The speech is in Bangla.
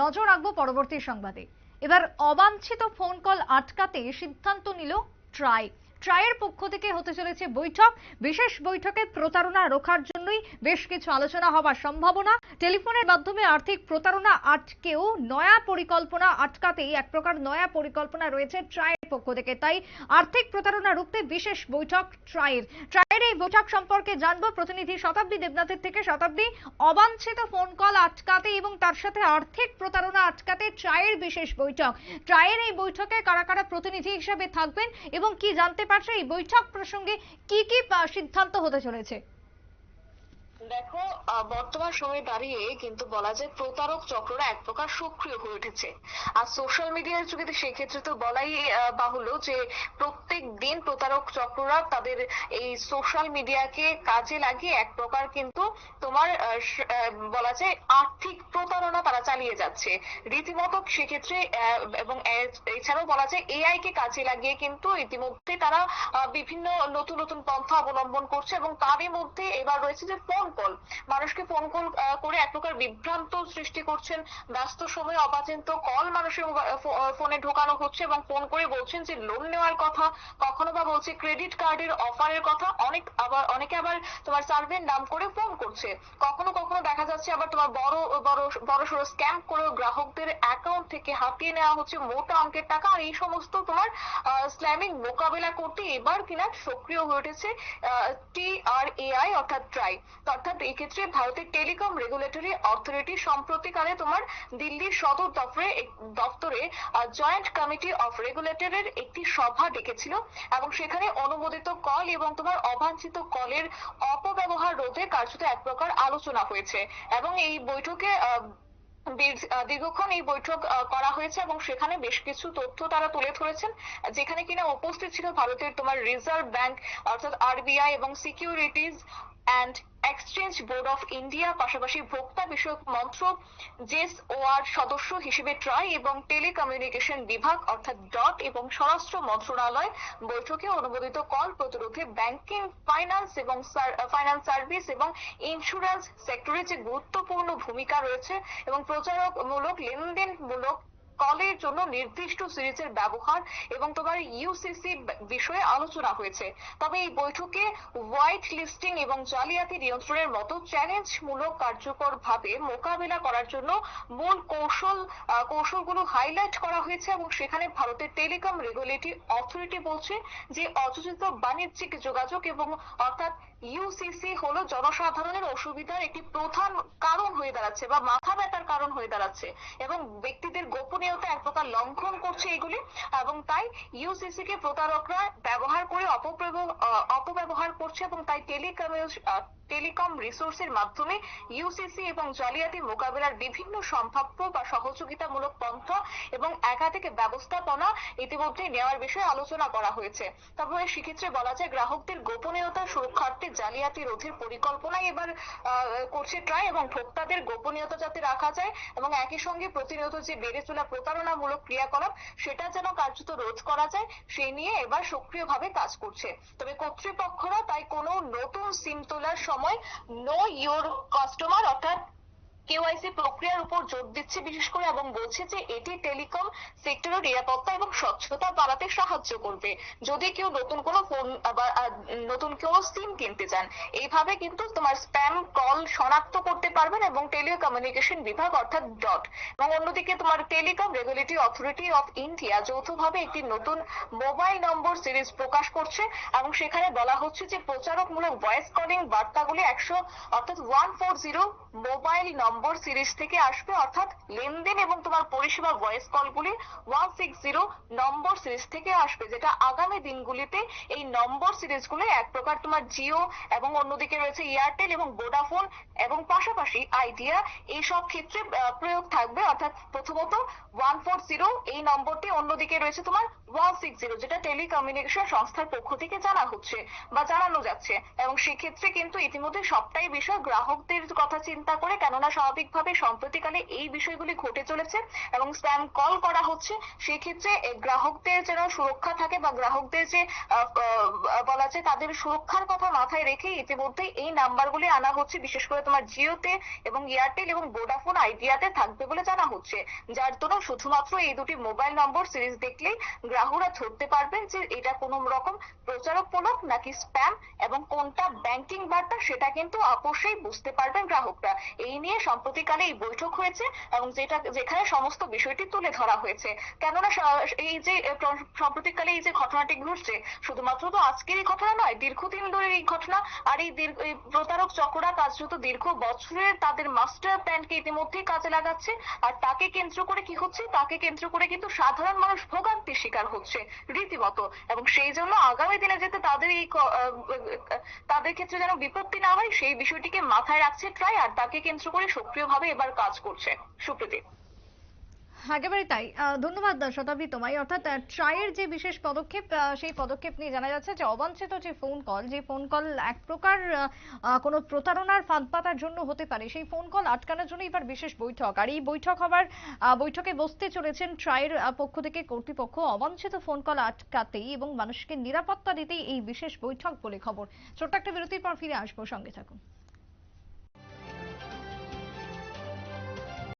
নজর রাখব পরবর্তী সংবাদে। এবার অবাঞ্ছিত ফোন কল আটকাতে সিদ্ধান্ত নিল ট্রাই ট্রাইয়ের পক্ষ থেকে হতে চলেছে বৈঠক। বিশেষ বৈঠকে প্রতারণা রোখার জন্যই বেশ কিছু আলোচনা হওয়ার সম্ভাবনা। টেলিফোনের মাধ্যমে আর্থিক প্রতারণা আটকেও নয়া পরিকল্পনা আটকাতেই এক প্রকার নয়া পরিকল্পনা রয়েছে ট্রাইয়ের পক্ষ থেকে। তাই আর্থিক প্রতারণা রুখতে বিশেষ বৈঠক ট্রাইয়ের। ট্রাইয়ের এই বৈঠক সম্পর্কে জানব প্রতিনিধি শতাব্দী দেবনাথের থেকে। শতাব্দী, অবাঞ্ছিত ফোন কল আটকাতে এবং তার সাথে আর্থিক প্রতারণা আটকাতে ট্রাইয়ের বিশেষ বৈঠক। ট্রাইয়ের এই বৈঠকে কারা কারা প্রতিনিধি হিসেবে থাকবেন এবং কি জানতে পারছে? এই বৈঠক প্রসঙ্গে কি কি সিদ্ধান্ত হতে চলেছে? দেখো বর্তমান সময়ে দাঁড়িয়ে কিন্তু বলা যায় প্রতারক চক্ররা এক প্রকার সক্রিয় হয়ে উঠেছে। আর সোশ্যাল মিডিয়ার যুগে সেক্ষেত্রে তো বলাই বাহুল্য যে প্রত্যেক দিন প্রতারক চক্ররা তাদের এই সোশ্যাল মিডিয়াকে কাজে লাগিয়ে এক প্রকার কিন্তু তোমার বলা যায় আর্থিক প্রতারণা তারা চালিয়ে যাচ্ছে। রীতিমতো সেক্ষেত্রে এবং এছাড়াও বলা যায় এআই কে কাজে লাগিয়ে কিন্তু ইতিমধ্যে তারা বিভিন্ন নতুন নতুন পন্থা অবলম্বন করছে এবং তারই মধ্যে এবার রয়েছে যে ফোন কল মানুষকে ফোন কল করে এক প্রকার বিভ্রান্ত সৃষ্টি করছেন ব্যস্ত সময়ে অবাচিন্ত কল মানুষের ফোনে ঢোকানো হচ্ছে এবং ফোন করে বলছেন যে লোন নেওয়ার কথা, কখনো বা বলছে ক্রেডিট কার্ডের অফারের কথা, অনেক আবার, অনেকে আবার তোমার সার্ভের নাম করে ফোন করছে। কখনো কখনো দেখা যাচ্ছে আবার তোমার বড় বড় বড় সড়ো স্ক্যাম করে গ্রাহকদের অ্যাকাউন্ট থেকে হাতিয়ে নেওয়া হচ্ছে মোটা অঙ্কের টাকা আর এই সমস্ত তোমার স্ল্যামিং মোকাবেলা করতে এবার কিনা সক্রিয় হয়ে উঠেছে টি আর এআই অর্থাৎ ট্রাই অর্থাৎ এই ক্ষেত্রে ভারতের টেলিকম রেগুলেটরি অথরিটি সম্প্রতিকালে তোমার দিল্লির সদর দপ্তরে দপ্তরে জয়েন্ট কমিটি অফ রেগুলেটরের একটি সভা ডেকেছিল এবং সেখানে অনুমোদিত কল এবং তোমার অবাঞ্ছিত কলের অপব্যবহার রোধে কার্যত এক প্রকার আলোচনা হয়েছে এবং এই বৈঠকে দীর্ঘক্ষণ এই বৈঠক করা হয়েছে এবং সেখানে বেশ কিছু তথ্য তারা তুলে ধরেছেন, যেখানে কিনা উপস্থিত ছিল ভারতের তোমার রিজার্ভ ব্যাংক অর্থাৎ আরবিআই এবং securities and exchange board of India পাশাপাশি ভোক্তা বিষয়ক মন্ত্রক আর সদস্য হিসেবে ট্রাই এবং টেলিকমিউনিকেশন বিভাগ অর্থাৎ ডট এবং স্বরাষ্ট্র মন্ত্রণালয় বৈঠকে অনুমোদিত কল প্রতিরোধে ব্যাংকিং ফাইন্যান্স এবং ফাইন্যান্স সার্ভিস এবং ইন্স্যুরেন্স সেক্টরে যে গুরুত্বপূর্ণ ভূমিকা রয়েছে এবং প্রচারকমূলক লেনদেনমূলক কলের জন্য নির্দিষ্ট সিরিজের ব্যবহার এবং তোমার ইউসিসি বিষয়ে আলোচনা হয়েছে। তবে এই বৈঠকে হোয়াইট লিস্টিং এবং জালিয়াতি নিয়ন্ত্রণের মতো চ্যালেঞ্জমূলক কার্যকর ভাবে মোকাবেলা করার জন্য মূল কৌশল কৌশলগুলো হাইলাইট করা হয়েছে এবং সেখানে ভারতের টেলিকম রেগুলেটরি অথরিটি বলছে যে অযোজিত বাণিজ্যিক যোগাযোগ এবং অর্থাৎ ইউসিসি হলো জনসাধারণের অসুবিধার একটি প্রধান কারণ হয়ে দাঁড়াচ্ছে বা মাথা ব্যথার কারণ হয়ে দাঁড়াচ্ছে এবং ব্যক্তিদের গোপনীয়তা এক প্রকার লঙ্ঘন করছে এগুলি এবং তাই ইউসিসি কে প্রতারকরা ব্যবহার করে অপব্যবহার করছে এবং তাই টেলিকম রিসোর্সের মাধ্যমে ইউসিসি এবং জালিয়াতি মোকাবেলার বিভিন্ন সম্ভাব্য বা সহযোগিতামূলক পন্থা এবং একাধিক ব্যবস্থাপনা ইতিমধ্যে নেওয়ার বিষয়ে আলোচনা করা হয়েছে। তবে সেক্ষেত্রে বলা যায় গ্রাহকদের গোপনীয়তা, সুরক্ষার্থে জালিয়াতি রোধের পরিকল্পনাই এবার করছে ট্রাই এবং ভোক্তাদের গোপনীয়তা যাতে রাখা যায় এবং একই সঙ্গে প্রতিনিয়ত যে বেড়ে চলা প্রতারণামূলক ক্রিয়াকলাপ, সেটা যেন কার্যত রোধ করা যায়, সেই নিয়ে এবার সক্রিয়ভাবে কাজ করছে। তবে কর্তৃপক্ষরা তাই কোনো নতুন সিম তোলার সময় নো ইওর কাস্টমার অর্থাৎ প্রক্রিয়ার উপর জোর দিচ্ছে বিশেষ করে এবং বলছে যে এটি টেলিকম সেক্টরের নিরাপত্তা এবং স্বচ্ছতা বাড়াতে সাহায্য করবে। যদি কেউ নতুন কোনো ফোন বা নতুন কোনো সিম কিনতে চান, এইভাবে কিন্তু তোমার স্প্যাম কল শনাক্ত করতে পারবেন এবং টেলিকমিউনিকেশন বিভাগ অর্থাৎ ডট। এবং অন্যদিকে তোমার telecom regulatory authority of India যৌথভাবে একটি নতুন মোবাইল নম্বর সিরিজ প্রকাশ করছে এবং সেখানে বলা হচ্ছে যে প্রচারকমূলক ভয়েস কলিং বার্তাগুলি একশো, অর্থাৎ one four zero mobile number series থেকে আসবে, অর্থাৎ লেনদেন এবং তোমার পরিষেবা voice কলগুলি one six zero number series থেকে আসবে, যেটা আগামী দিনগুলিতে এই নম্বর সিরিজগুলো এক প্রকার তোমার জিও এবং অন্যদিকে রয়েছে এয়ারটেল এবং ভোডাফোন এবং পাশাপাশি আইডিয়া এই সব ক্ষেত্রে প্রয়োগ থাকবে, অর্থাৎ প্রথমত ওয়ান ফোর জিরো এই নম্বরটি অন্যদিকে রয়েছে তোমার ওয়ান সিক্স জিরো, যেটা টেলিকমিউনিকেশন সংস্থার পক্ষ থেকে জানা হচ্ছে বা জানানো যাচ্ছে। এবং সেক্ষেত্রে কিন্তু ইতিমধ্যে সবটাই বিষয় গ্রাহকদের কথা চিন্তা করে, কেননা স্বাভাবিকভাবে সম্প্রতিকালে এই বিষয়গুলি ঘটে চলেছে এবং স্প্যাম কল করা হচ্ছে। সেক্ষেত্রে গ্রাহকদের যেন সুরক্ষা থাকে বা গ্রাহকদের যে বলা যায় তাদের সুরক্ষার কথা মাথায় রেখে ইতিমধ্যে এই নাম্বারগুলি আনা হচ্ছে। বিশেষ করে তোমার জিওতে এবং এয়ারটেল এবং ভোডাফোন আইডিয়াতে থাকবে বলে জানা হচ্ছে। যার জন্য শুধুমাত্র এই দুটি মোবাইল নম্বর সিরিজ দেখলেই গ্রাহকরা ধরতে পারবেন যে, এটা কোনো রকম প্রচারকমূলক নাকি স্প্যাম এবং কোনটা ব্যাংকিং বার্তা সেটা কিন্তু অবশ্যই বুঝতে পারবেন গ্রাহকরা। এই নিয়ে সম্প্রতিকালে এই বৈঠক হয়েছে এবং যেটা, যেখানে সমস্ত বিষয়টি তুলে ধরা হয়েছে। কেননা এই যে সম্প্রতিকালে এই যে ঘটনাটি ঘটছে, শুধুমাত্র তো আজকের এই ঘটনা নয়, দীর্ঘদিন ধরে এই ঘটনা আর এই দীর্ঘ প্রতারক চক্ররা কার্যত দীর্ঘ বছরের তাদের মাস্টার প্ল্যানকে ইতিমধ্যেই কাজে লাগাচ্ছে আর তাকে কেন্দ্র করে কি হচ্ছে, তাকে কেন্দ্র করে কিন্তু সাধারণ মানুষ ভোগান্তির শিকার হচ্ছে রীতিমতো। এবং সেই জন্য আগামী দিনে যেতে তাদের এই তাদের ক্ষেত্রে যেন বিপত্তি না হয়, সেই বিষয়টিকে মাথায় রাখছে ট্রাই আর তাকে কেন্দ্র করে সক্রিয়ভাবে এবার কাজ করছে সুপ্রীতি। একেবারে তাই। ধন্যবাদ শতাব্দী তোমায়। অর্থাৎ ট্রাইয়ের যে বিশেষ পদক্ষেপ সেই পদক্ষেপ নিয়ে জানা যাচ্ছে যে অবাঞ্ছিত যে ফোন কল যে ফোন কল এক প্রকার কোনো প্রতারণার ফাঁদ পাতার জন্য হতে পারে, সেই ফোন কল আটকানোর জন্য এবার বিশেষ বৈঠক। আর এই বৈঠক হবার বৈঠকে বসতে চলেছেন ট্রাইয়ের পক্ষ থেকে কর্তৃপক্ষ। অবাঞ্ছিত ফোন কল আটকাতেই এবং মানুষকে নিরাপত্তা দিতেই এই বিশেষ বৈঠক বলে খবর। ছোট্ট একটা বিরতির পর ফিরে আসব। সঙ্গে থাকুন।